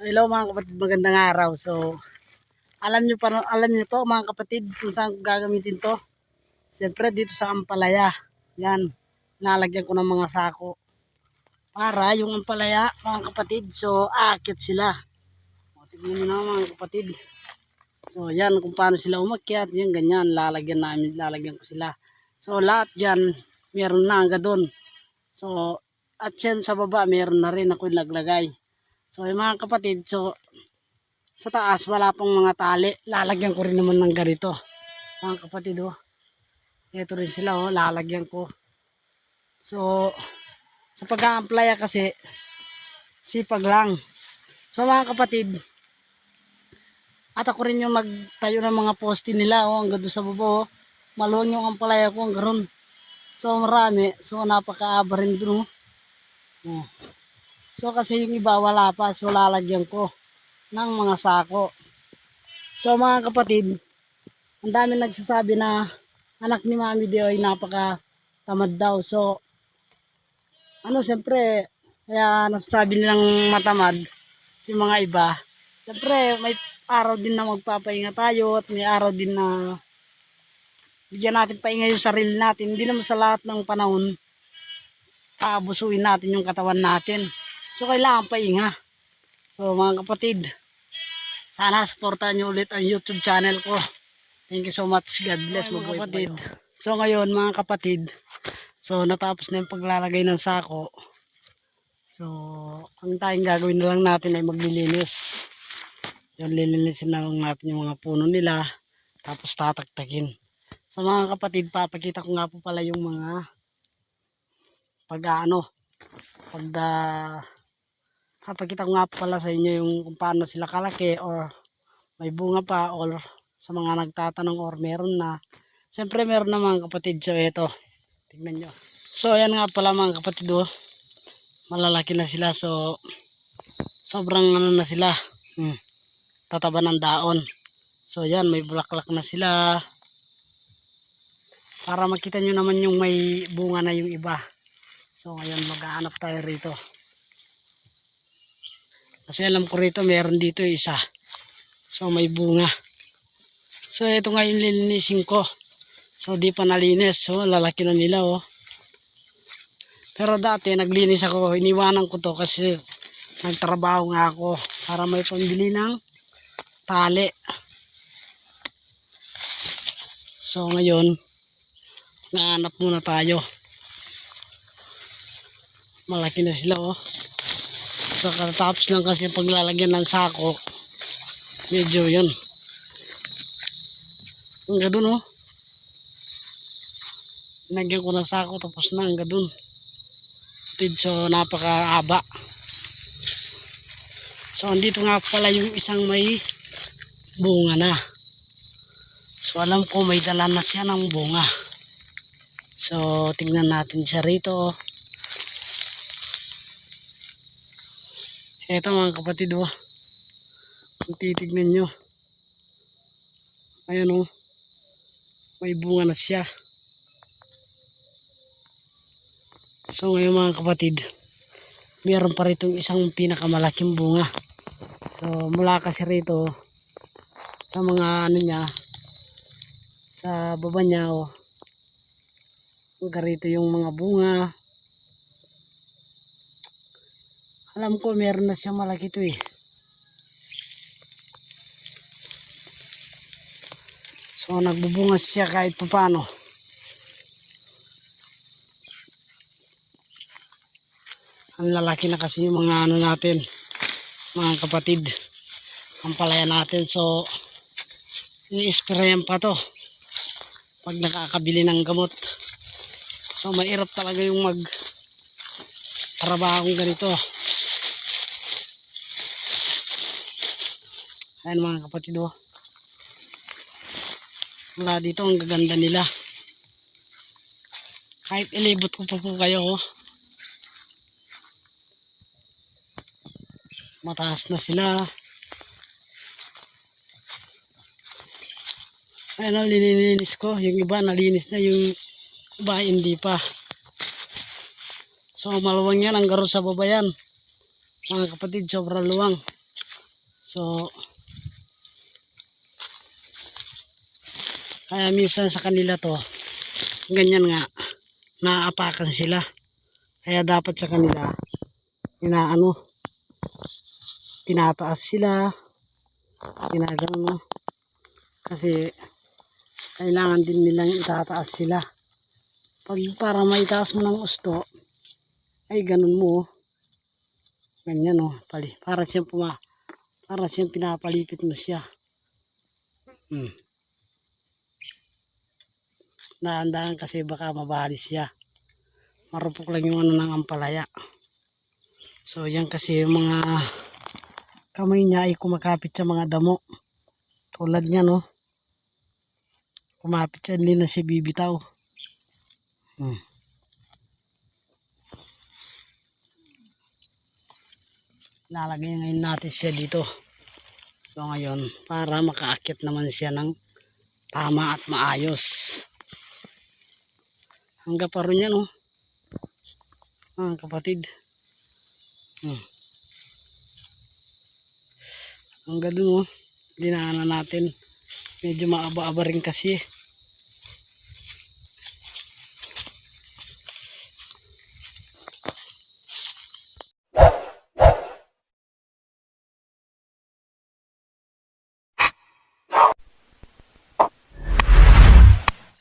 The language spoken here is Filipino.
Hello mga kapatid, magandang araw. So, alam nyo pa, alam nyo to mga kapatid kung saan gagamitin to. Siyempre dito sa Ampalaya. Yan, nalagyan ko ng mga sako. Para yung Ampalaya, mga kapatid, so aakit sila. O, tignan nyo na mga kapatid. So, yan kung paano sila umakyat. Yan, ganyan, lalagyan namin, lalagyan ko sila. So, lahat dyan, meron na hanggang doon. So, at yan sa baba, meron na rin ako naglagay. So, yung mga kapatid, so, sa taas, wala pang mga tali. Lalagyan ko rin naman ng ganito. Mga kapatid, oh. Ito rin sila, oh. Lalagyan ko. So, sa pag-a-applya kasi, sipag lang. So, mga kapatid, at ako rin yung nagtayo ng mga poste nila, oh. Hanggang doon sa baba, oh. Maluwang yung ampalaya ko, hanggang ron. So, marami. So, napakaaba rin doon, oh. Oh. So kasi yung iba wala pa, so lalagyan ko ng mga sako. So mga kapatid, ang dami nagsasabi na anak ni Mami Dio ay napaka tamad daw. So ano siyempre, kaya nasasabi nilang matamad si mga iba. Siyempre may araw din na magpapahinga tayo at may araw din na bigyan natin pahinga yung sarili natin. Hindi naman sa lahat ng panahon aabusuin natin yung katawan natin. So, kailangan pahinga. So, mga kapatid, sana supportan nyo ulit ang YouTube channel ko. Thank you so much. God bless mga kapatid. So, ngayon, mga kapatid, so, natapos na yung paglalagay ng sako. So, ang tayong gagawin na lang natin ay maglilinis. Yung lilinisin na lang natin yung mga puno nila. Tapos tataktakin. So, mga kapatid, papakita ko nga po pala yung mga pag ano, pag uh, papakita ko nga pala sa inyo yung kung paano sila kalaki or may bunga pa or sa mga nagtatanong or meron na. Siyempre meron na mga kapatid. So ito, tignan nyo. So ayan nga pala mga kapatid oh. Malalaki na sila so sobrang ano na sila. Hmm, tataba ng daon. So yan, may bulaklak na sila. Para makita nyo naman yung may bunga na yung iba. So ngayon maghahanap tayo rito. Kasi alam ko rito meron dito isa. So may bunga. So ito nga yung lilinisin ko. So di pa nalinis. So lalaki na nila oh. Pero dati naglinis ako. Iniwanan ko to kasi nagtrabaho nga ako para may pambili ng tali. So ngayon, naanap muna tayo malaki na sila oh. So katapos lang kasi paglalagyan ng sako, medyo yun. Hanggang dun oh. Nagyan ko ng sako tapos na hanggang dun. So napakaaba. So andito nga pala yung isang may bunga na. So alam ko may dala na siya ng bunga. So tingnan natin siya rito Eto mga kapatid oh. Kung titignan nyo. Ayan oh. May bunga na siya. So ngayon mga kapatid. Meron pa rito isang pinakamalaking bunga. So mula kasi rito. Sa mga ano niya. Sa baba niya oh. Hanggang rito yung mga bunga. Alam ko meron na siyang malaki to eh. So nagbubunga siya kahit pa paano. Ang lalaki na kasi yung mga ano natin, mga kapatid. Ang palaya natin. So, i-sprayan pa to. Pag nakakabili ng gamot. So, mahirap talaga yung mag trabaho ganito. Ayan mga kapatid oh. Wala dito ang gaganda nila. Kahit ilibot ko pa po kayo oh. Mataas na sila. Ayan oh, linilinis ko. Yung iba nalinis na, yung iba hindi pa. So maluwang yan, ang garo sa baba yan. Mga kapatid, sobrang luwang. So, kaya minsan sa kanila to, ganyan nga, naaapakan sila. Kaya dapat sa kanila, inaano, tinataas sila, ginagano, no? Kasi, kailangan din nilang itataas sila. Pag para maitaas mo ng gusto, ay ganun mo, oh. ganyan oh, pali, para siyang puma, para siyang pinapalipit mo siya. Hmm. Dahan-dahan kasi baka mabali siya. Marupok lang yung ano ng ampalaya. So yan kasi yung mga kamay niya ay kumakapit sa mga damo. Tulad niya no. Kumapit siya, hindi na siya bibitaw. Hmm. Lalagay ngayon natin siya dito. So ngayon, para makaakit naman siya ng tama at maayos. Hangga pa rin yan, oh. Ah, kapatid. Hmm. Hangga dun, oh. Dinaanan natin. Medyo maaba-aba rin kasi. eh.